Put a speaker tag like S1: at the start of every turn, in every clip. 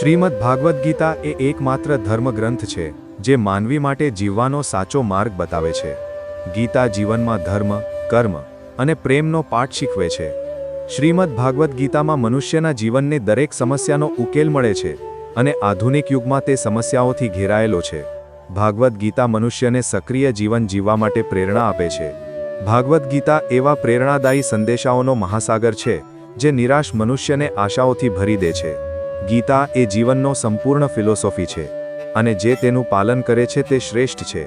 S1: શ્રીમદ ભાગવદ્ ગીતા એ એકમાત્ર ધર્મગ્રંથ છે, જે માનવી માટે જીવવાનો સાચો માર્ગ બતાવે છે. ગીતા જીવનમાં ધર્મ, કર્મ અને પ્રેમનો પાઠ શીખવે છે. શ્રીમદ ભાગવદ્ ગીતામાં મનુષ્યના જીવનને દરેક સમસ્યાનો ઉકેલ મળે છે અને આધુનિક યુગમાં તે સમસ્યાઓથી ઘેરાયેલો છે. ભાગવદ્ ગીતા મનુષ્યને સક્રિય જીવન જીવવા માટે પ્રેરણા આપે છે. ભાગવદ્ ગીતા એવા પ્રેરણાદાયી સંદેશાઓનો મહાસાગર છે, જે નિરાશ મનુષ્યને આશાઓથી ભરી દે છે. ગીતા એ જીવનનો સંપૂર્ણ ફિલોસોફી છે અને જે તેનું પાલન કરે છે તે શ્રેષ્ઠ છે.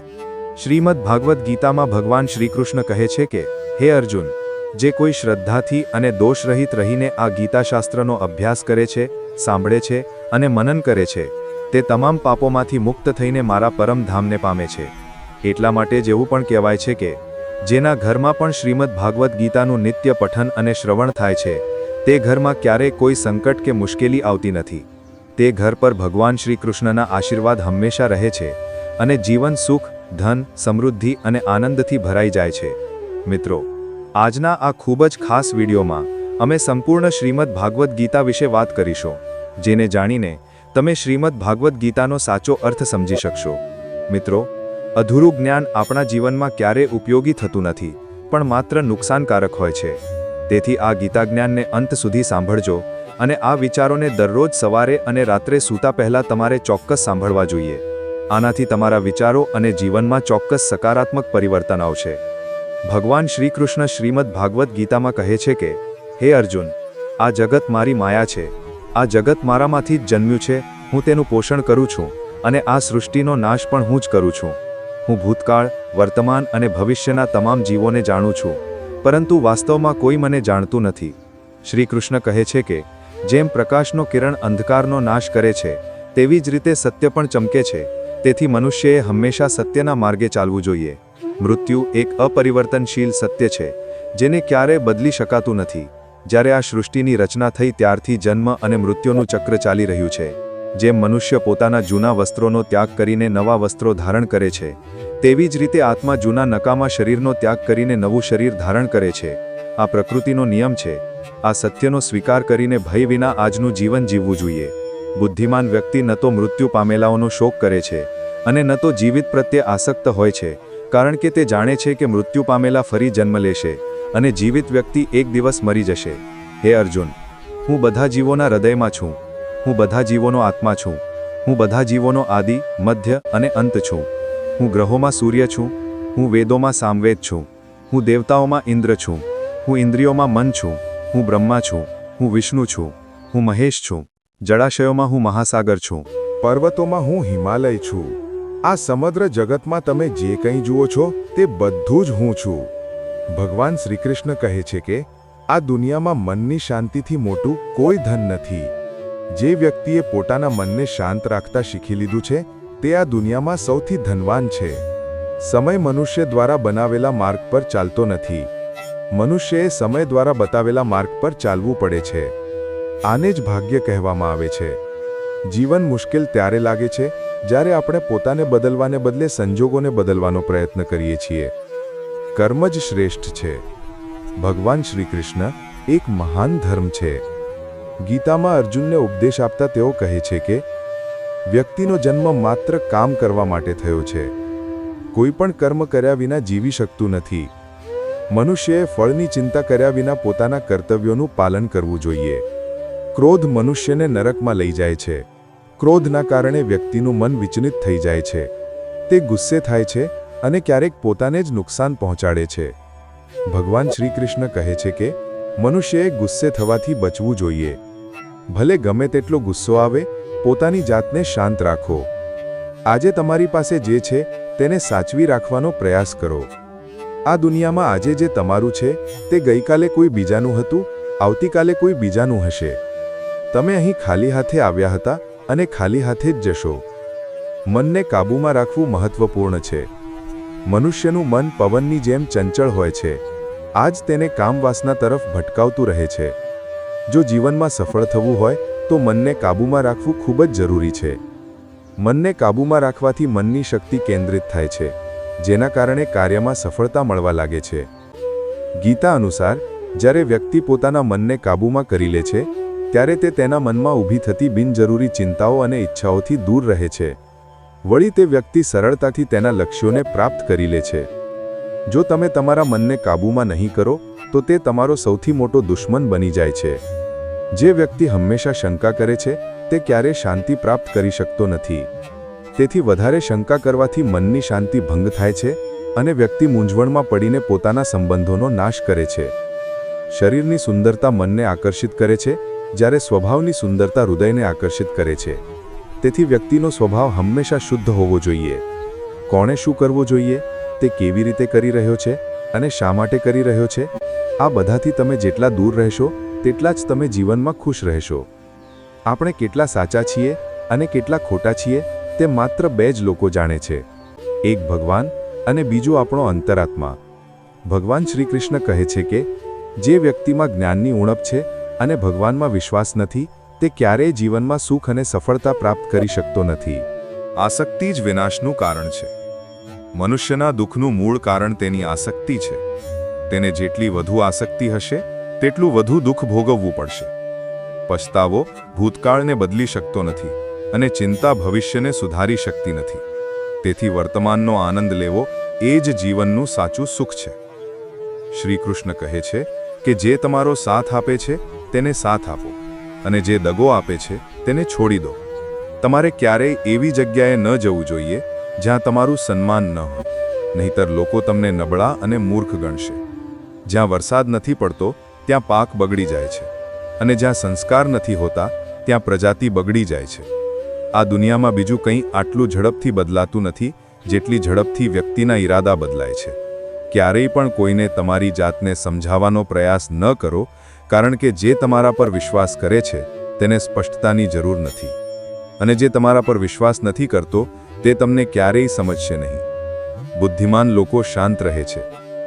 S1: શ્રીમદ ભાગવદ્ ગીતામાં ભગવાન શ્રીકૃષ્ણ કહે છે કે, હે અર્જુન, જે કોઈ શ્રદ્ધાથી અને દોષરહિત રહીને આ ગીતાશાસ્ત્રનો અભ્યાસ કરે છે, સાંભળે છે અને મનન કરે છે, તે તમામ પાપોમાંથી મુક્ત થઈને મારા પરમધામને પામે છે. એટલા માટે જેવું પણ કહેવાય છે કે, જેના ઘરમાં પણ શ્રીમદ ભાગવદ્ ગીતાનું નિત્ય પઠન અને શ્રવણ થાય છે તે ઘરમાં ક્યારેય કોઈ સંકટ કે મુશ્કેલી આવતી નથી. તે ઘર પર ભગવાન શ્રી કૃષ્ણના આશીર્વાદ હંમેશા રહે છે અને જીવન સુખ, ધન, સમૃદ્ધિ અને આનંદથી ભરાઈ જાય છે. મિત્રો, આજના આ ખૂબ જ ખાસ વિડીયોમાં અમે સંપૂર્ણ શ્રીમદ ભાગવદ્ ગીતા વિશે વાત કરીશું, જેને જાણીને તમે શ્રીમદ ભાગવદ્ ગીતાનો સાચો અર્થ સમજી શકશો. મિત્રો, અધૂરું જ્ઞાન આપણા જીવનમાં ક્યારે ઉપયોગી થતું નથી, પણ માત્ર નુકસાનકારક હોય છે. તેથી આ ગીતા જ્ઞાનને અંત સુધી સાંભળજો અને આ વિચારોને દરરોજ સવારે અને રાત્રે સૂતા પહેલા તમારે ચોક્કસ સાંભળવા જોઈએ. આનાથી તમારા વિચારો અને જીવનમાં ચોક્કસ સકારાત્મક પરિવર્તન આવશે. ભગવાન શ્રીકૃષ્ણ શ્રીમદ ભાગવદ્ ગીતામાં કહે છે કે, હે અર્જુન, આ જગત મારી માયા છે. આ જગત મારામાંથી જ જન્મ્યું છે. હું તેનું પોષણ કરું છું અને આ સૃષ્ટિનો નાશ પણ હું જ કરું છું. હું ભૂતકાળ, વર્તમાન અને ભવિષ્યના તમામ જીવોને જાણું છું. પરંતુ વાસ્તવમાં કોઈ મને જાણતું નથી. શ્રી કૃષ્ણ કહે છે કે, જેમ પ્રકાશનો કિરણ અંધકારનો નાશ કરે છે, તેવી જ રીતે સત્ય પણ ચમકે છે, તેથી મનુષ્યએ હંમેશા સત્યના માર્ગે ચાલવું જોઈએ. મૃત્યુ એક અપરિવર્તનશીલ સત્ય છે, જેને ક્યારેય બદલી શકાતું નથી. જ્યારે આ સૃષ્ટિની રચના થઈ ત્યારથી જન્મ અને મૃત્યુનું ચક્ર ચાલી રહ્યું છે. જેમ મનુષ્ય પોતાના જૂના વસ્ત્રોનો ત્યાગ કરીને નવા વસ્ત્રો ધારણ કરે છે, તેવી જ રીતે આત્મા જૂના નકામા શરીરનો ત્યાગ કરીને નવું શરીર ધારણ કરે છે. આ પ્રકૃતિનો નિયમ છે. આ સત્યનો સ્વીકાર કરીને ભય વિના આજનું જીવન જીવવું જોઈએ. બુદ્ધિમાન વ્યક્તિ ન તો મૃત્યુ પામેલાઓનો શોક કરે છે અને ન તો જીવિત પ્રત્યે આસક્ત હોય છે, કારણ કે તે જાણે છે કે મૃત્યુ પામેલા ફરી જન્મ લેશે અને જીવિત વ્યક્તિ એક દિવસ મરી જશે. હે અર્જુન, હું બધા જીવોના હૃદયમાં છું. હું બધા જીવોનો આત્મા છું. હું બધા જીવોનો આદિ, મધ્ય અને અંત છું. હું ગ્રહોમાં સૂર્ય છું. હું વેદોમાં સામવેદ છું. હું દેવતાઓમાં ઇન્દ્ર છું. હું ઇન્દ્રિયોમાં મન છું. હું બ્રહ્મા છું. હું વિષ્ણુ છું. હું મહેશ છું. જળાશયોમાં હું મહાસાગર છું.
S2: પર્વતોમાં હું હિમાલય છું. આ સમગ્ર જગતમાં તમે જે કંઈ જુઓ છો, તે બધું જ હું છું. ભગવાન શ્રીકૃષ્ણ કહે છે કે, આ દુનિયામાં મનની શાંતિથી મોટું કોઈ ધન નથી. જે વ્યક્તિએ પોતાના મનને શાંત રાખતા શીખી લીધું છે, તે આ દુનિયામાં સૌથી ધનવાન છે. સમય મનુષ્ય દ્વારા બનાવેલા માર્ગ પર ચાલતો નથી. મનુષ્યએ સમય દ્વારા બતાવેલા માર્ગ પર ચાલવું પડે છે. આને જ ભાગ્ય કહેવામાં આવે છે. જીવન મુશ્કેલ ત્યારે લાગે છે, જ્યારે આપણે પોતાને બદલવાને બદલે સંજોગોને બદલવાનો પ્રયત્ન કરીએ છીએ. કર્મ જ શ્રેષ્ઠ છે. ભગવાન શ્રી કૃષ્ણ એક મહાન ધર્મ છે. ગીતામાં અર્જુનને ઉપદેશ આપતા તેઓ કહે છે કે, વ્યક્તિનો જન્મ માત્ર કામ કરવા માટે થયો છે. કોઈ પણ કર્મ કર્યા વિના જીવી શકતું નથી. મનુષ્યએ ફળની ચિંતા કર્યા વિના પોતાના કર્તવ્યોનું પાલન કરવું જોઈએ. ક્રોધ મનુષ્યને નરકમાં લઈ જાય છે. ક્રોધના કારણે વ્યક્તિનું મન વિચલિત થઈ જાય છે. તે ગુસ્સે થાય છે અને ક્યારેક પોતાને જ નુકસાન પહોંચાડે છે. ભગવાન શ્રીકૃષ્ણ કહે છે કે મનુષ્યએ ગુસ્સે થવાથી બચવું જોઈએ. ભલે ગમે તેટલો ગુસ્સો આવે, પોતાની જાતને શાંત રાખો. આજે તમારી પાસે જે છે, તેને સાચવી રાખવાનો પ્રયાસ કરો. આ દુનિયામાં આજે જે તમારું છે, તે ગઈકાલે કોઈ બીજાનું હતું, આવતીકાલે કોઈ બીજાનું હશે. તમે અહીં ખાલી હાથે આવ્યા હતા અને ખાલી હાથે જ જશો. મનને કાબૂમાં રાખવું મહત્વપૂર્ણ છે. મનુષ્યનું મન પવનની જેમ ચંચળ હોય છે. આજ તેને કામવાસના તરફ ભટકાવતું રહે છે. જો જીવનમાં સફળ થવું હોય, તો મનને કાબૂમાં રાખવું ખૂબ જ જરૂરી છે. મનને કાબૂમાં રાખવાથી મનની શક્તિ કેન્દ્રિત થાય છે, જેના કારણે કાર્યમાં સફળતા મળવા લાગે છે. ગીતા અનુસાર, જ્યારે વ્યક્તિ પોતાના મનને કાબૂમાં કરી લે છે, ત્યારે તે તેના મનમાં ઊભી થતી બિનજરૂરી ચિંતાઓ અને ઈચ્છાઓથી દૂર રહે છે. વળી તે વ્યક્તિ સરળતાથી તેના લક્ષ્યોને પ્રાપ્ત કરી લે છે. જો તમે તમારા મનને કાબૂમાં નહીં કરો, તો તે તમારો સૌથી મોટો દુશ્મન બની જાય છે. જે વ્યક્તિ હંમેશા શંકા કરે છે, તે ક્યારેય શાંતિ પ્રાપ્ત કરી શકતો નથી. તેથી વધારે શંકા કરવાથી મનની શાંતિ ભંગ થાય છે અને વ્યક્તિ મૂંઝવણમાં પડીને પોતાના સંબંધોનો નાશ કરે છે. શરીરની સુંદરતા મનને આકર્ષિત કરે છે, જ્યારે સ્વભાવની સુંદરતા હૃદયને આકર્ષિત કરે છે. તેથી વ્યક્તિનો સ્વભાવ હંમેશા શુદ્ધ હોવો જોઈએ. કોણે શું કરવું જોઈએ? તે કેવી રીતે કરી રહ્યો છે અને શા માટે કરી રહ્યો છે? આ બધાથી તમે જેટલા દૂર રહેશો, તેટલા જ તમે જીવનમાં ખુશ રહેશો. આપણે કેટલા સાચા છીએ અને કેટલા ખોટા છીએ, તે માત્ર બે જ લોકો જાણે છે. એક ભગવાન અને બીજો આપણો અંતરાત્મા. ભગવાન શ્રી કૃષ્ણ કહે છે કે, જે વ્યક્તિમાં જ્ઞાનની ઉણપ છે અને ભગવાનમાં વિશ્વાસ નથી, તે ક્યારેય જીવનમાં સુખ અને સફળતા પ્રાપ્ત કરી શકતો નથી.
S1: આસક્તિ જ વિનાશનું કારણ છે. મનુષ્યના દુઃખનું મૂળ કારણ તેની આસક્તિ છે. તેને જેટલી વધુ આસક્તિ હશે, તેટલું વધુ દુઃખ ભોગવવું પડશે. પછતાવો, ભૂતકાળને બદલી શકતો નથી અને ચિંતા ભવિષ્યને સુધારી શકતી નથી. તેથી વર્તમાનનો આનંદ લેવો એ જ જીવનનું સાચું સુખ છે. શ્રી કૃષ્ણ કહે છે કે જે તમારો સાથ આપે છે, તેને સાથ આપો અને જે દગો આપે છે, તેને છોડી દો. તમારે ક્યારેય એવી જગ્યાએ ન જવું જોઈએ જ્યાં તમારું સન્માન ન હોય. નહીતર લોકો તમને નબળા અને મૂર્ખ ગણશે. જ્યાં વરસાદ નથી પડતો, ત્યાં પાક બગડી જાય છે. અને જ્યાં સંસ્કાર નથી હોતા, ત્યાં પ્રજાતિ બગડી જાય છે. આ દુનિયામાં બીજું કંઈ આટલું ઝડપથી બદલાતું નથી, જેટલી ઝડપથી વ્યક્તિના ઈરાદા બદલાય છે. ક્યારેય પણ કોઈને તમારી જાતને સમજાવવાનો પ્રયાસ ન કરો, કારણ કે જે તમારા પર વિશ્વાસ કરે છે, તેને સ્પષ્ટતાની જરૂર નથી. અને જે તમારા પર વિશ્વાસ નથી કરતો તે તમને ક્યારેય સમજશે નહીં. બુદ્ધિમાન લોકો શાંત રહે છે.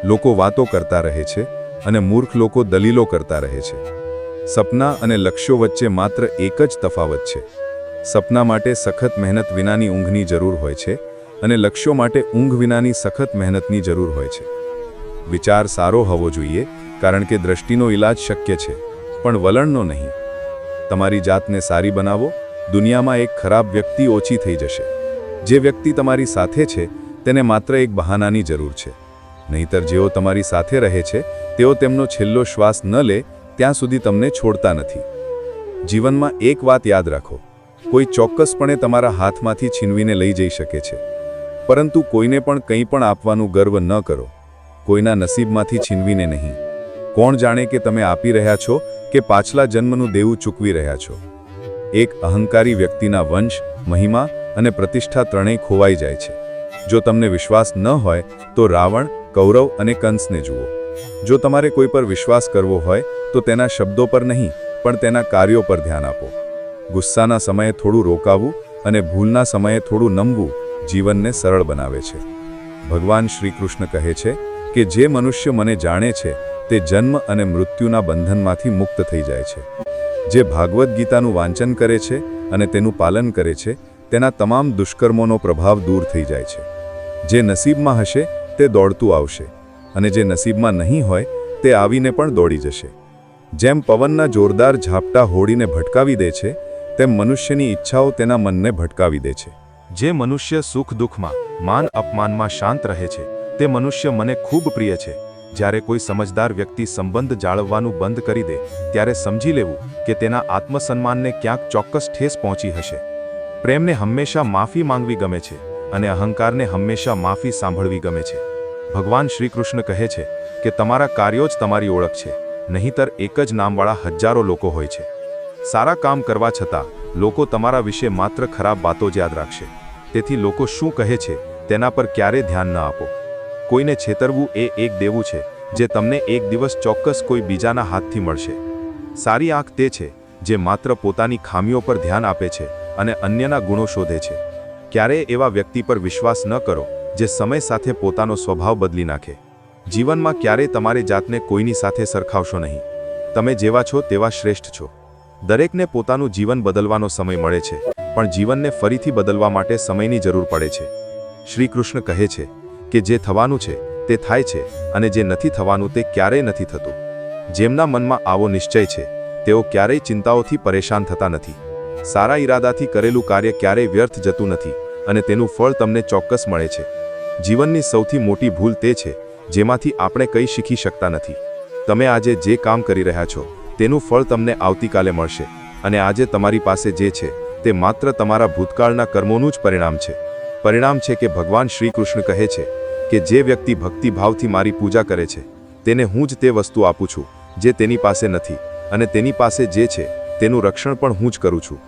S1: લોકો વાતો કરતા રહે છે અને મૂર્ખ લોકો દલીલો કરતા રહે છે. સપના અને લક્ષ્યો વચ્ચે માત્ર એક જ તફાવત છે. સપના માટે સખત મહેનત વિનાની ઊંઘની જરૂર હોય છે અને લક્ષ્યો માટે ઊંઘ વિનાની સખત મહેનતની જરૂર હોય છે. વિચાર સારો હોવો જોઈએ, કારણ કે દ્રષ્ટિનો ઈલાજ શક્ય છે, પણ વલણનો નહીં. તમારી જાતને સારી બનાવો, દુનિયામાં એક ખરાબ વ્યક્તિ ઓછી થઈ જશે. જે વ્યક્તિ તમારી સાથે છે, તેને માત્ર એક બહાનાની જરૂર છે. નહીતર જેઓ તમારી સાથે રહે છે, તેઓ તેમનો છેલ્લો શ્વાસ ન લે, ત્યાં સુધી તમને છોડતા નથી. જીવનમાં એક વાત યાદ રાખો. કોઈ ચોક્કસપણે તમારા હાથમાંથી છીનવીને લઈ જઈ શકે છે. પરંતુ કોઈને પણ કંઈ પણ આપવાનું ગર્વ ન કરો. કોઈના નસીબમાંથી છીનવીને નહીં. કોણ જાણે કે તમે આપી રહ્યા છો કે પાછલા જન્મનું દેવું ચૂકવી રહ્યા છો. એક અહંકારી વ્યક્તિના વંશ, મહિમા અને પ્રતિષ્ઠા ત્રણેય ખોવાઈ જાય છે. જો તમને વિશ્વાસ ન હોય, તો રાવણ, કૌરવ અને કંસને જુઓ. જો તમારે કોઈ પર વિશ્વાસ કરવો હોય, તો તેના શબ્દો પર નહીં, પણ તેના કાર્યો પર ધ્યાન આપો. ગુસ્સાના સમયે થોડું રોકાવું અને ભૂલના સમયે થોડું નમવું જીવનને સરળ બનાવે છે. ભગવાન શ્રી કૃષ્ણ કહે છે કે જે મનુષ્ય મને જાણે છે, તે જન્મ અને મૃત્યુના બંધનમાંથી મુક્ત થઈ જાય છે. જે ભાગવદ્ ગીતાનું વાંચન કરે છે અને તેનું પાલન કરે છે તેના તમામ દુષ્કર્મોનો પ્રભાવ દૂર થઈ જાય છે. જે નસીબમાં હશે, તે દોડતું આવશે. અને જે નસીબમાં નહીં હોય, તે આવીને પણ દોડી જશે. જેમ પવનના જોરદાર ઝાપટા હોડીને ભટકાવી દે છે, તેમ મનુષ્યની ઈચ્છાઓ તેના મનને ભટકાવી દે છે. જે મનુષ્ય સુખ દુઃખમાં, માન અપમાનમાં શાંત રહે છે, તે મનુષ્ય મને ખૂબ પ્રિય છે. જ્યારે કોઈ સમજદાર વ્યક્તિ સંબંધ જાળવવાનું બંધ કરી દે, ત્યારે સમજી લેવું કે તેના આત્મસન્માનને ક્યાંક ચોક્કસ ઠેસ પહોંચી હશે. પ્રેમને હંમેશા માફી માંગવી ગમે છે અને અહંકારને હંમેશા માફી સાંભળવી ગમે છે. ભગવાન શ્રી કૃષ્ણ કહે છે કે તમારા કાર્યો જ તમારી ઓળખ છે, નહીંતર એક જ નામવાળા હજારો લોકો હોય છે. સારા કામ કરવા છતાં, લોકો તમારા વિશે માત્ર ખરાબ વાતો જ યાદ રાખશે. તેથી લોકો શું કહે છે, તેના પર ક્યારે ધ્યાન ન આપો. કોઈને છેતરવું એ એક દેવું છે, જે તમને એક દિવસ ચોક્કસ કોઈ બીજાના હાથથી મળશે. સારી આંખ તે છે, જે માત્ર પોતાની ખામીઓ પર ધ્યાન આપે છે અને અન્યના ગુણો શોધે છે. ક્યારેય એવા વ્યક્તિ પર વિશ્વાસ ન કરો, જે સમય સાથે પોતાનો સ્વભાવ બદલી નાખે. જીવનમાં ક્યારેય તમારી જાતને કોઈની સાથે સરખાવશો નહીં. તમે જેવા છો તેવા શ્રેષ્ઠ છો. દરેકને પોતાનું જીવન બદલવાનો સમય મળે છે, પણ જીવનને ફરીથી બદલવા માટે સમયની જરૂર પડે છે. શ્રી કૃષ્ણ કહે છે કે જે થવાનું છે, તે થાય છે, અને જે નથી થવાનું તે ક્યારેય નથી થતું. જેમના મનમાં આવો નિશ્ચય છે, તેઓ ક્યારેય ચિંતાઓથી પરેશાન થતા નથી. સારા ઈરાદાથી કરેલું કાર્ય ક્યારેય વ્યર્થ જતું નથી અને તેનું ફળ તમને ચોક્કસ મળે છે. જીવનની સૌથી મોટી ભૂલ તે છે, જેમાંથી આપણે કંઈ શીખી શકતા નથી. તમે આજે જે કામ કરી રહ્યા છો, તેનું ફળ તમને આવતીકાલે મળશે અને આજે તમારી પાસે જે છે, તે માત્ર તમારા ભૂતકાળના કર્મોનું જ પરિણામ છે. પરિણામ છે કે ભગવાન શ્રી કૃષ્ણ કહે છે કે જે વ્યક્તિ ભક્તિભાવથી મારી પૂજા કરે છે, તેને હું જ તે વસ્તુ આપું છું, જે તેની પાસે નથી અને તેની પાસે જે છે, તેનું રક્ષણ પણ હું જ કરું છું.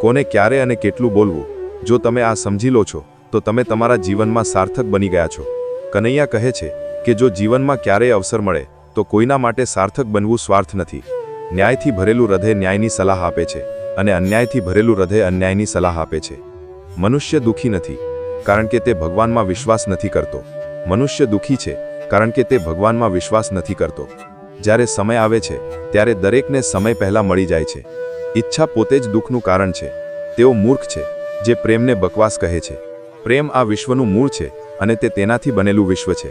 S1: કોને ક્યારે અને કેટલું બોલવું? જો તમે આ સમજી લો છો, તો તમે તમારા જીવનમાં સાર્થક બની ગયા છો. કનૈયા કહે છે કે જો જીવનમાં ક્યારેય અવસર મળે, તો કોઈના માટે સાર્થક બનવું સ્વાર્થ નથી. ન્યાયથી ભરેલું હૃદય ન્યાયની સલાહ આપે છે અને અન્યાયથી ભરેલું હૃદય અન્યાયની સલાહ આપે છે. મનુષ્ય દુઃખી નથી, કારણ કે તે ભગવાનમાં વિશ્વાસ નથી કરતો. મનુષ્ય દુઃખી છે, કારણ કે તે ભગવાનમાં વિશ્વાસ નથી કરતો. જ્યારે સમય આવે છે, ત્યારે દરેકને સમય પહેલા મળી જાય છે. ઈચ્છા પોતે જ દુઃખનું કારણ છે. તેઓ મૂર્ખ છે, જે પ્રેમને બકવાસ કહે છે. પ્રેમ આ વિશ્વનું મૂળ છે અને તે તેનાથી બનેલું વિશ્વ છે.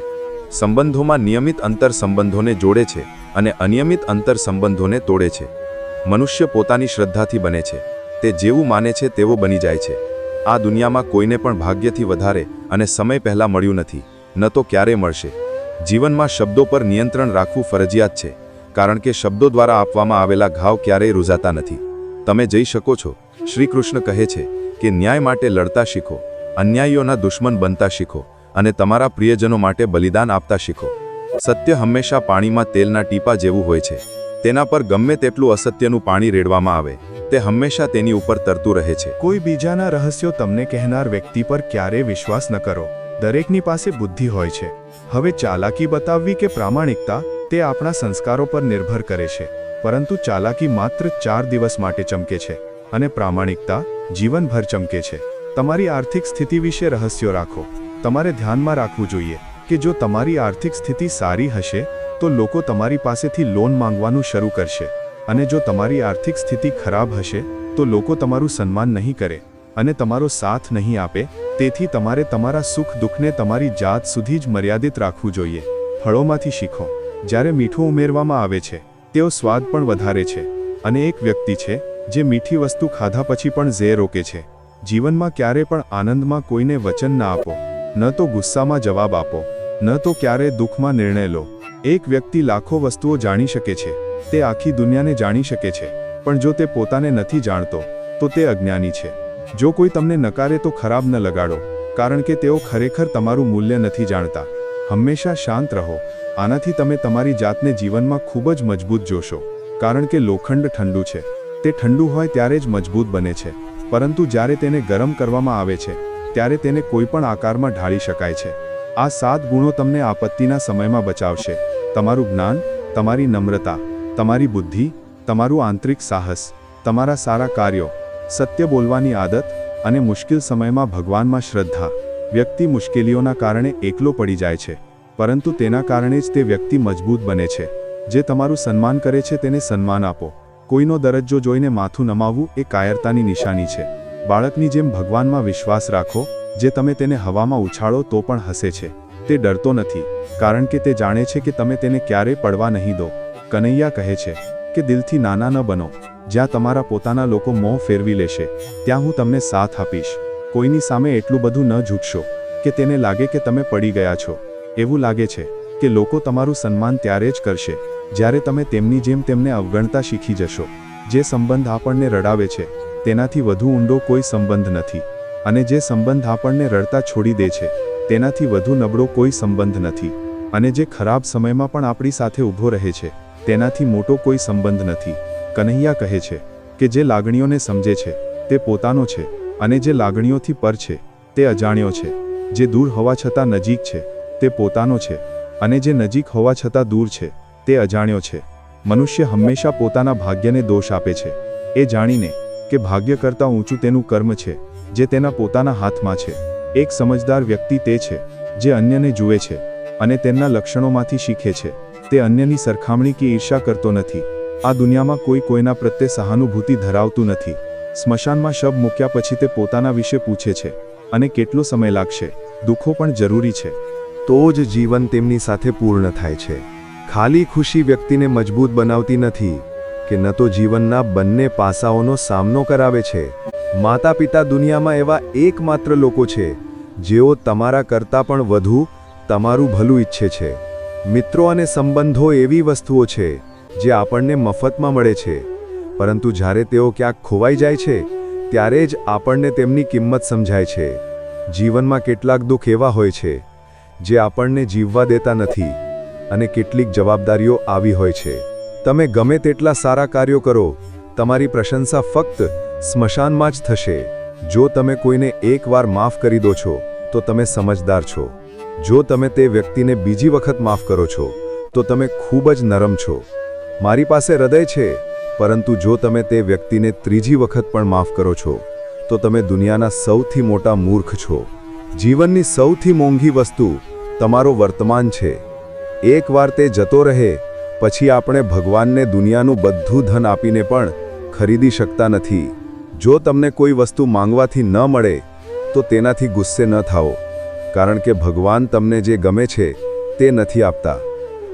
S1: સંબંધોમાં નિયમિત અંતર સંબંધોને જોડે છે અને અનિયમિત અંતર સંબંધોને તોડે છે. મનુષ્ય પોતાની શ્રદ્ધાથી બને છે. તે જેવું માને છે તેવો બની જાય છે. આ દુનિયામાં કોઈને પણ ભાગ્યથી વધારે અને સમય પહેલા મળ્યું નથી. ન તો ક્યારે મળશે. જીવનમાં શબ્દો પર નિયંત્રણ રાખવું ફરજિયાત છે, કારણ કે શબ્દો દ્વારા આપવામાં આવેલા ઘાવ ક્યારેય રૂઝાતા નથી. તમે જઈ શકો છો. શ્રી કૃષ્ણ કહે છે કે ન્યાય માટે લડતા શીખો, અન્યાયીઓના દુશ્મન બનતા શીખો અને તમારા પ્રિયજનો માટે બલિદાન આપતા શીખો. સત્ય હંમેશા પાણીમાં તેલના ટીપા જેવું હોય છે. તેના પર ગમે તેટલું અસત્યનું પાણી રેડવામાં આવે, તે હંમેશા તેની ઉપર તરતું રહે છે.
S3: કોઈ બીજાના રહસ્યો તમને કહેનાર વ્યક્તિ પર ક્યારેય વિશ્વાસ ન કરો. દરેકની પાસે બુદ્ધિ હોય છે. હવે ચાલાકી બતાવવી કે પ્રામાણિકતા, તે આપણા સંસ્કારો પર નિર્ભર કરે છે. પરંતુ ચાલાકી માત્ર ચાર દિવસ માટે ચમકે છે અને પ્રામાણિકતા જીવનભર ચમકે છે. તમારી આર્થિક સ્થિતિ વિશે રહસ્યો રાખો. તમારે ધ્યાનમાં રાખવું જોઈએ કે જો તમારી આર્થિક સ્થિતિ સારી હશે, તો લોકો તમારી પાસેથી લોન માંગવાનું શરૂ કરશે. અને જો તમારી આર્થિક સ્થિતિ ખરાબ હશે, તો લોકો તમારું સન્માન નહીં કરે. અને તમારો સાથ નહીં આપે, તેથી તમારે તમારા સુખ દુઃખને તમારી જાત સુધી જ મર્યાદિત રાખવું જોઈએ. ફળોમાંથી શીખો. જ્યારે મીઠું ઉમેરવામાં આવે છે, તેઓ સ્વાદ પણ વધારે છે. અને એક વ્યક્તિ છે, જે મીઠી વસ્તુ ખાધા પછી પણ ઝેર રોકે છે. જીવનમાં ક્યારે પણ આનંદમાં કોઈને વચન ના આપો. ન તો ગુસ્સામાં જવાબ આપો. ન તો ક્યારે દુઃખમાં નિર્ણય લો. એક વ્યક્તિ લાખો વસ્તુઓ જાણી શકે છે. તે આખી દુનિયાને જાણી શકે છે. પણ જો તે પોતાને નથી જાણતો, તો તે અજ્ઞાની છે. જો કોઈ તમને નકારે તો ખરાબ ન લગાડો, કારણ કે તેઓ ખરેખર તમારું મૂલ્ય નથી જાણતા. હંમેશા શાંત રહો. આનાથી તમે તમારી જાતને જીવનમાં ખૂબ જ મજબૂત જોશો. કારણ કે લોખંડ ઠંડુ છે. તે ઠંડુ હોય ત્યારે જ મજબૂત બને છે. પરંતુ જ્યારે તેને ગરમ કરવામાં આવે છે, ત્યારે તેને કોઈપણ આકારમાં ઢાળી શકાય છે. આ સાત ગુણો તમને આપત્તિના સમયમાં બચાવશે. તમારું જ્ઞાન, તમારી નમ્રતા, તમારી બુદ્ધિ, તમારું આંતરિક સાહસ, તમારા સારા કાર્યો સત્ય બોલવાની આદત અને મુશ્કેલ સમયમાં ભગવાનમાં શ્રદ્ધા, વ્યક્તિ મુશ્કેલીઓના કારણે એકલો પડી જાય છે, પરંતુ તેના કારણે જ તે વ્યક્તિ મજબૂત બને છે. જે તમારું સન્માન કરે છે તેને સન્માન આપો. કોઈનો દરજ્જો જોઈને માથું નમાવવું એ કાયરતાની નિશાની છે. બાળકની જેમ ભગવાનમાં વિશ્વાસ રાખો, જે તમે તેને હવામાં ઉછાળો તો પણ હસે છે. તે ડરતો નથી, કારણ કે તે જાણે છે કે તમે તેને ક્યારેય પડવા નહીં દો, કનૈયા કહે છે. કે દિલથી નાના ન બનો, જ્યાં તમારા પોતાના લોકો મોં ફેરવી લેશે, ત્યાં હું તમને સાથ આપીશ. કોઈની સામે એટલું બધું ન ઝૂકશો, કે તેને લાગે કે તમે પડી ગયા છો. એવું લાગે છે, કે લોકો તમારું સન્માન ત્યારે જ કરશે, જ્યારે તમે તેમની જેમ તેમને અવગણતા શીખી જશો. જે સંબંધ આપણને રડાવે છે, તેનાથી વધુ ઊંડો કોઈ સંબંધ નથી. અને જે સંબંધ આપણને રડતા છોડી દે છે, તેનાથી વધુ નબળો કોઈ સંબંધ નથી. અને જે ખરાબ સમયમાં પણ આપણી સાથે ઊભો રહે છે તેનાથી મોટો કોઈ સંબંધ નથી. કન્હૈયા કહે છે કે જે લાગણીઓને સમજે છે, તે પોતાનો છે અને જે લાગણીઓથી પર છે, તે અજાણ્યો છે. જે દૂર હોવા છતાં નજીક છે, તે પોતાનો છે અને જે નજીક હોવા છતાં દૂર છે, તે અજાણ્યો છે. મનુષ્ય હંમેશા પોતાના ભાગ્યને દોષ આપે છે. એ જાણીને કે ભાગ્ય કરતાં ઊંચું તેનું કર્મ છે, જે તેના પોતાના હાથમાં છે. એક સમજદાર વ્યક્તિ તે છે, જે અન્યને જુએ છે અને તેમના લક્ષણોમાંથી શીખે છે. તે અન્યની સરખામણી કે ઈર્ષા કરતો નથી. આ દુનિયામાં કોઈ કોઈના પ્રત્યે સહાનુભૂતિ ધરાવતું નથી. સ્મશાનમાં શબ મૂક્યા પછી તે પોતાના વિશે પૂછે છે, અને કેટલો સમય લાગશે? દુઃખો પણ જરૂરી છે.
S2: તો જ જીવન તેમની સાથે પૂર્ણ થાય છે. ખાલી ખુશી વ્યક્તિને મજબૂત બનાવતી નથી,
S1: કે ન તો જીવનના બંને પાસાઓનો સામનો કરાવે છે. માતા પિતા દુનિયામાં એવા એકમાત્ર લોકો છે, જેઓ તમારા કરતાં પણ વધુ, તમારું ભલું ઈચ્છે છે. મિત્રો અને સંબંધો એવી વસ્તુઓ છે, જે આપણને મફતમાં મળે છે. પરંતુ જ્યારે તેઓ ક્યાંક ખોવાઈ જાય છે, ત્યારે જ આપણને તેમની કિંમત સમજાય છે. જીવનમાં કેટલાક દુઃખ એવા હોય છે, જે આપણને જીવવા દેતા નથી અને કેટલીક જવાબદારીઓ આવી હોય છે. તમે ગમે તેટલા સારા કાર્યો કરો, તમારી પ્રશંસા ફક્ત સ્મશાનમાં જ થશે. જો તમે કોઈને એકવાર માફ કરી દો છો, તો તમે સમજદાર છો. જો તમે તે વ્યક્તિને બીજી વખત માફ કરો છો, તો તમે ખૂબ જ નરમ છો. મારી પાસે હૃદય છે, પરંતુ જો તમે તે વ્યક્તિને ત્રીજી વખત પણ માફ કરો છો, તો તમે દુનિયાના સૌથી મોટા મૂર્ખ છો. જીવનની સૌથી મોંઘી વસ્તુ તમારો વર્તમાન છે. એકવાર તે જતો રહે, પછી આપણે ભગવાનને દુનિયાનું બધું ધન આપીને પણ ખરીદી શકતા નથી. જો તમને કોઈ વસ્તુ માંગવાથી ન મળે, તો તેનાથી ગુસ્સે ન થાઓ. કારણ કે ભગવાન તમને જે ગમે છે, તે નથી આપતા.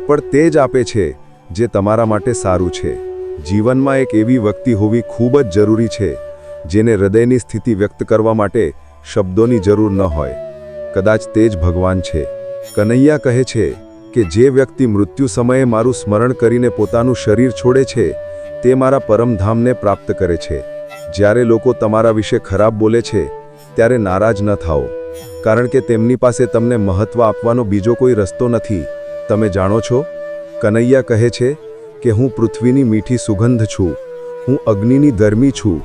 S1: પણ તે જ આપે છે, જે તમારા માટે સારું છે. જીવનમાં એક એવી વ્યક્તિ હોવી ખૂબ જ જરૂરી છે, જેને હૃદયની સ્થિતિ વ્યક્ત કરવા માટે શબ્દોની જરૂર ન હોય. કદાચ તે જ ભગવાન છે. કનૈયા કહે છે કે જે વ્યક્તિ મૃત્યુ સમયે મારું સ્મરણ કરીને પોતાનું શરીર છોડે છે, તે મારા પરમધામને પ્રાપ્ત કરે છે. જ્યારે લોકો તમારા વિશે ખરાબ બોલે છે, ત્યારે નારાજ ન થાઓ. કારણ કે તેમની પાસે તમને મહત્વ આપવાનો બીજો કોઈ રસ્તો નથી. તમે જાણો છો? કનૈયા કહે છે કે હું પૃથ્વીની મીઠી સુગંધ છું. હું અગ્નિની ગરમી છું.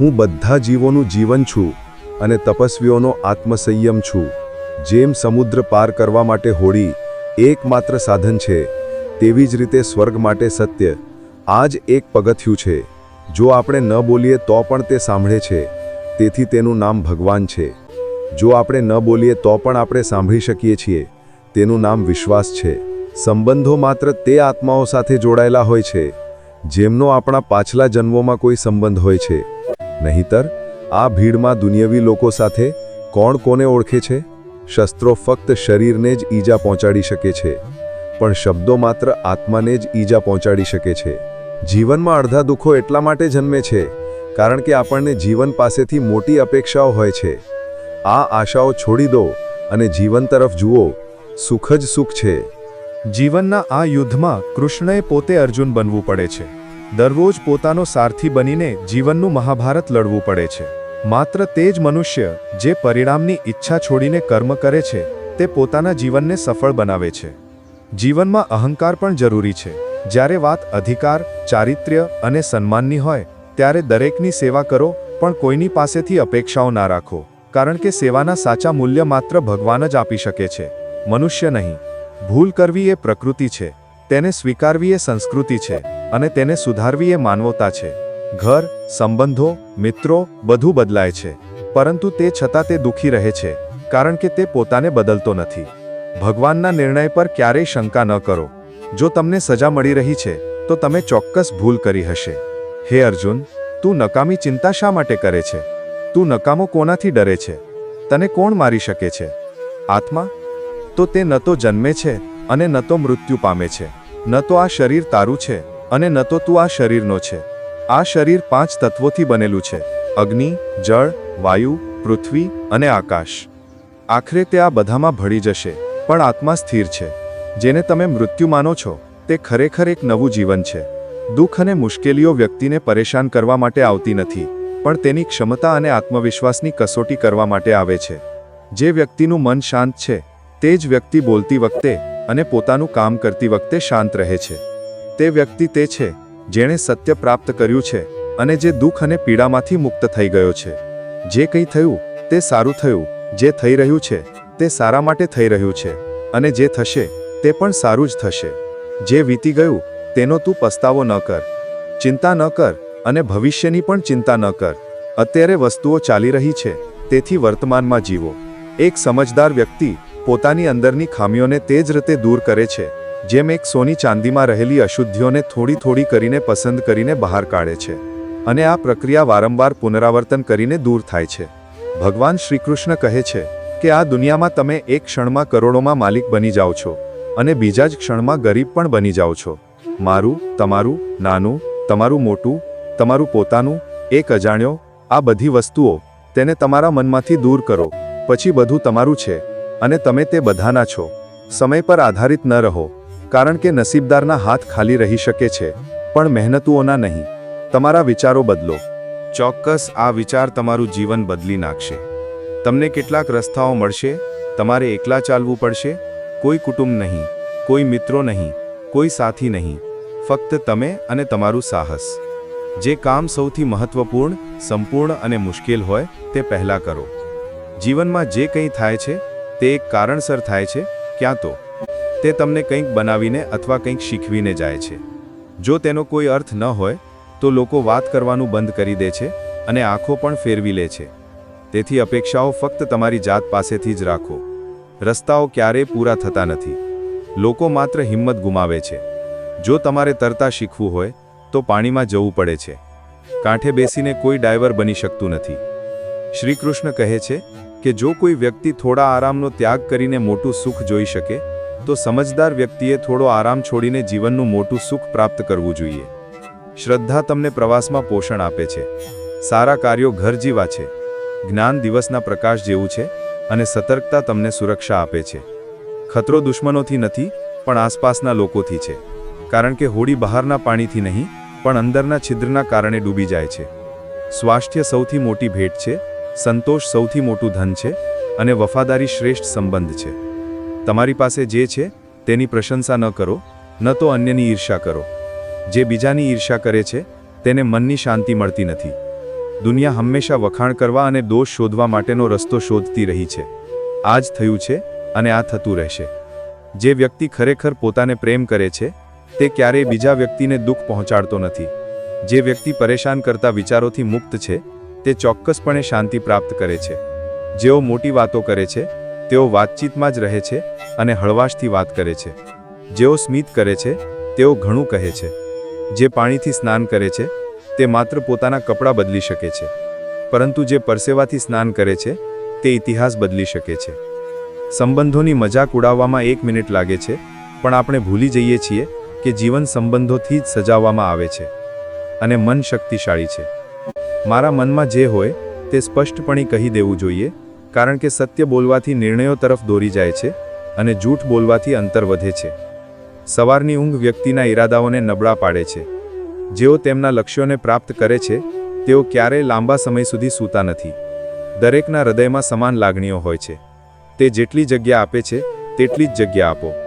S1: હું બધા જીવોનું જીવન છું અને તપસ્વીઓનો આત્મસંયમ છું. જેમ સમુદ્ર પાર કરવા માટે હોડી એકમાત્ર સાધન છે, તેવી જ રીતે સ્વર્ગ માટે સત્ય. આ જ એક પગથિયું છે. જો આપણે ન બોલીએ તો પણ તે સાંભળે છે. તેથી તેનું નામ ભગવાન છે. જો આપણે ન બોલીએ તો પણ આપણે સાંભળી શકીએ છીએ. તેનું નામ વિશ્વાસ છે. સંબંધો માત્ર તે આત્માઓ સાથે જોડાયેલા હોય છે, જેમનો આપણા પાછલા જન્મોમાં કોઈ સંબંધ હોય છે. નહીતર, આ ભીડમાં દુનિયાવી લોકો સાથે કોણ કોને ઓળખે છે? શસ્ત્રો ફક્ત શરીરને જ ઈજા પહોંચાડી શકે છે, પણ શબ્દો માત્ર આત્માને જ ઈજા પહોંચાડી શકે છે. જીવનમાં અડધા દુઃખો એટલા માટે જન્મે છે, કારણ કે આપણને જીવન પાસેથી મોટી અપેક્ષાઓ હોય છે. આ આશાઓ છોડી દો અને જીવન તરફ જુઓ. સુખ જ સુખ છે.
S3: જીવનના આ યુદ્ધમાં કૃષ્ણએ પોતે અર્જુન બનવું પડે છે. દરરોજ પોતાનો સારથી બનીને જીવનનું મહાભારત લડવું પડે છે. માત્ર તે જ મનુષ્ય જે પરિણામની ઈચ્છા છોડીને કર્મ કરે છે, તે પોતાના જીવનને સફળ બનાવે છે. જીવનમાં અહંકાર પણ જરૂરી છે. જ્યારે વાત અધિકાર, ચારિત્ર્ય અને સન્માનની હોય, ત્યારે દરેકની સેવા કરો, પણ કોઈની પાસેથી અપેક્ષાઓ ના રાખો. કારણ કે સેવાના સાચા મૂલ્ય માત્ર ભગવાન જ આપી શકે છે. મનુષ્ય નહીં. ભૂલ કરવી એ પ્રકૃતિ છે. તેને સ્વીકારવી એ સંસ્કૃતિ છે અને તેને સુધારવી એ માનવતા છે. ઘર, સંબંધો, મિત્રો બધું બદલાય છે. પરંતુ તે છતાં તે દુઃખી રહે છે, કારણ કે તે પોતાને બદલતો નથી. ભગવાનના નિર્ણય પર ક્યારેય શંકા ન કરો. જો તમને સજા મળી રહી છે, તો તમે ચોક્કસ ભૂલ કરી હશે. હે અર્જુન, તું નકામી ચિંતા શા માટે કરે છે? તું નકામો કોનાથી ડરે છે? તને કોણ મારી શકે છે? આત્મા? તો તે ન તો જન્મે છે અને ન તો મૃત્યુ પામે છે. ન તો આ શરીર તારું છે અને ન તો તું આ શરીરનો છે. આ શરીર પાંચ તત્વોથી બનેલું છે. અગ્નિ, જળ, વાયુ, પૃથ્વી અને આકાશ. આખરે તે આ બધામાં ભળી જશે, પણ આત્મા સ્થિર છે. જેને તમે મૃત્યુ માનો છો, તે ખરેખર એક નવું જીવન છે. દુઃખ અને મુશ્કેલીઓ વ્યક્તિને પરેશાન કરવા માટે આવતી નથી. પણ તેની ક્ષમતા અને આત્મવિશ્વાસની કસોટી કરવા માટે આવે છે. જે વ્યક્તિનું મન શાંત છે, તે જ વ્યક્તિ બોલતી વખતે અને પોતાનું કામ કરતી વખતે શાંત રહે છે. તે વ્યક્તિ તે છે, જેણે સત્ય પ્રાપ્ત કર્યું છે અને જે દુઃખ અને પીડામાંથી મુક્ત થઈ ગયો છે. જે કંઈ થયું, તે સારું થયું, જે થઈ રહ્યું છે, તે સારા માટે થઈ રહ્યું છે, અને જે થશે, તે પણ સારું જ થશે. જે વીતી ગયું, તેનો તું પસ્તાવો ન કર. ચિંતા ન કર અને ભવિષ્યની પણ ચિંતા ન કર. અત્યારે વસ્તુઓ ચાલી રહી છે, તેથી વર્તમાનમાં જીવો. એક સમજદાર વ્યક્તિ પોતાની અંદરની ખામીઓને તે જ રીતે દૂર કરે છે, જેમ એક સોની ચાંદીમાં રહેલી અશુદ્ધિઓને થોડી થોડી કરીને પસંદ કરીને બહાર કાઢે છે. અને આ પ્રક્રિયા વારંવાર પુનરાવર્તન કરીને દૂર થાય છે. ભગવાન શ્રીકૃષ્ણ કહે છે કે આ દુનિયામાં તમે એક ક્ષણમાં કરોડોમાં માલિક બની જાઓ છો, અને બીજા જ ક્ષણમાં ગરીબ પણ બની જાઓ છો. મારું, તમારું, નાનું,
S1: તમારું મોટું તમારું પોતાનું, એક અજાણ્યો, આ બધી વસ્તુઓ, તેને તમારા મનમાંથી દૂર કરો, પછી બધું તમારું છે, અને તમે તે બધાના છો. સમય પર આધારિત ન રહો, કારણ કે નસીબદારના હાથ ખાલી રહી શકે છે, પણ મહેનતુઓના નહીં. તમારા વિચારો બદલો. ચોક્કસ આ વિચાર તમારું જીવન બદલી નાખશે. તમને કેટલાક રસ્તાઓ મળશે, તમારે એકલા ચાલવું પડશે, કોઈ કુટુંબ નહીં, કોઈ મિત્રો નહીં, કોઈ સાથી નહીં. ફક્ત તમે અને તમારું સાહસ. જે કામ સૌથી મહત્વપૂર્ણ, સંપૂર્ણ અને મુશ્કેલ હોય, તે પહેલાં કરો. જીવનમાં જે કંઈ થાય છે, તે એક કારણસર થાય છે, ક્યાં તો. તે તમને કંઈક બનાવીને અથવા કંઈક શીખવીને જાય છે. જો તેનો કોઈ અર્થ ન હોય, તો લોકો વાત કરવાનું બંધ કરી દે છે અને આંખો પણ ફેરવી લે છે. તેથી અપેક્ષાઓ ફક્ત તમારી જાત પાસેથી જ રાખો. રસ્તાઓ ક્યારેય પૂરા થતા નથી. લોકો માત્ર હિંમત ગુમાવે છે. જો તમારે તરતા શીખવું હોય તો પાણીમાં જવું પડે છે. કાંઠે બેસીને કોઈ ડાયવર બની શકતું નથી. શ્રી કૃષ્ણ કહે છે કે જો કોઈ વ્યક્તિ થોડા આરામનો ત્યાગ કરીને મોટું સુખ જોઈ શકે, તો સમજદાર વ્યક્તિએ થોડો આરામ છોડીને જીવનનું મોટું સુખ પ્રાપ્ત કરવું જોઈએ. શ્રદ્ધા તમને પ્રવાસમાં પોષણ આપે છે. સારા કાર્યો ઘર જીવા છે. જ્ઞાન દિવસના પ્રકાશ જેવું છે અને સતર્કતા તમને સુરક્ષા આપે છે. ખતરો દુશ્મનોથી નથી, પણ આસપાસના લોકોથી છે. કારણ કે હોડી બહારના પાણીથી નહીં, પણ અંદરના છિદ્રના કારણે ડૂબી જાય છે. સ્વાસ્થ્ય સૌથી મોટી ભેટ છે, સંતોષ સૌથી મોટું ધન છે, અને વફાદારી શ્રેષ્ઠ સંબંધ છે. તમારી પાસે જે છે, તેની પ્રશંસા ન કરો, ન તો અન્યની ઈર્ષા કરો. જે બીજાની ઈર્ષા કરે છે, તેને મનની શાંતિ મળતી નથી. દુનિયા હંમેશા વખાણ કરવા અને દોષ શોધવા માટેનો રસ્તો શોધતી રહી છે. આ જ થયું છે, અને આ થતું રહેશે. જે વ્યક્તિ ખરેખર પોતાને પ્રેમ કરે છે તે ક્યારેય બીજા વ્યક્તિને દુઃખ પહોંચાડતો નથી. જે વ્યક્તિ પરેશાન કરતા વિચારોથી મુક્ત છે, તે ચોક્કસપણે શાંતિ પ્રાપ્ત કરે છે. જેઓ મોટી વાતો કરે છે, તેઓ વાતચીતમાં જ રહે છે અને હળવાશથી વાત કરે છે. જેઓ સ્મિત કરે છે, તેઓ ઘણું કહે છે. જે પાણીથી સ્નાન કરે છે, તે માત્ર પોતાના કપડાં બદલી શકે છે. પરંતુ જે પરસેવાથી સ્નાન કરે છે, તે ઇતિહાસ બદલી શકે છે. સંબંધોની મજાક ઉડાવવામાં એક મિનિટ લાગે છે, પણ આપણે ભૂલી જઈએ છીએ કે જીવન સંબંધોથી જ સજાવવામાં આવે છે અને મન શક્તિશાળી છે. મારા મનમાં જે હોય, તે સ્પષ્ટપણે કહી દેવું જોઈએ, કારણ કે સત્ય બોલવાથી નિર્ણયો તરફ દોરી જાય છે અને જૂઠ બોલવાથી અંતર વધે છે. સવારની ઊંઘ વ્યક્તિના ઈરાદાઓને નબળા પાડે છે. જેઓ તેમના લક્ષ્યોને પ્રાપ્ત કરે છે, તેઓ ક્યારેય લાંબા સમય સુધી સૂતા નથી. દરેકના હૃદયમાં સમાન લાગણીઓ હોય છે. તે જેટલી જગ્યા આપે છે, તેટલી જ જગ્યા આપો.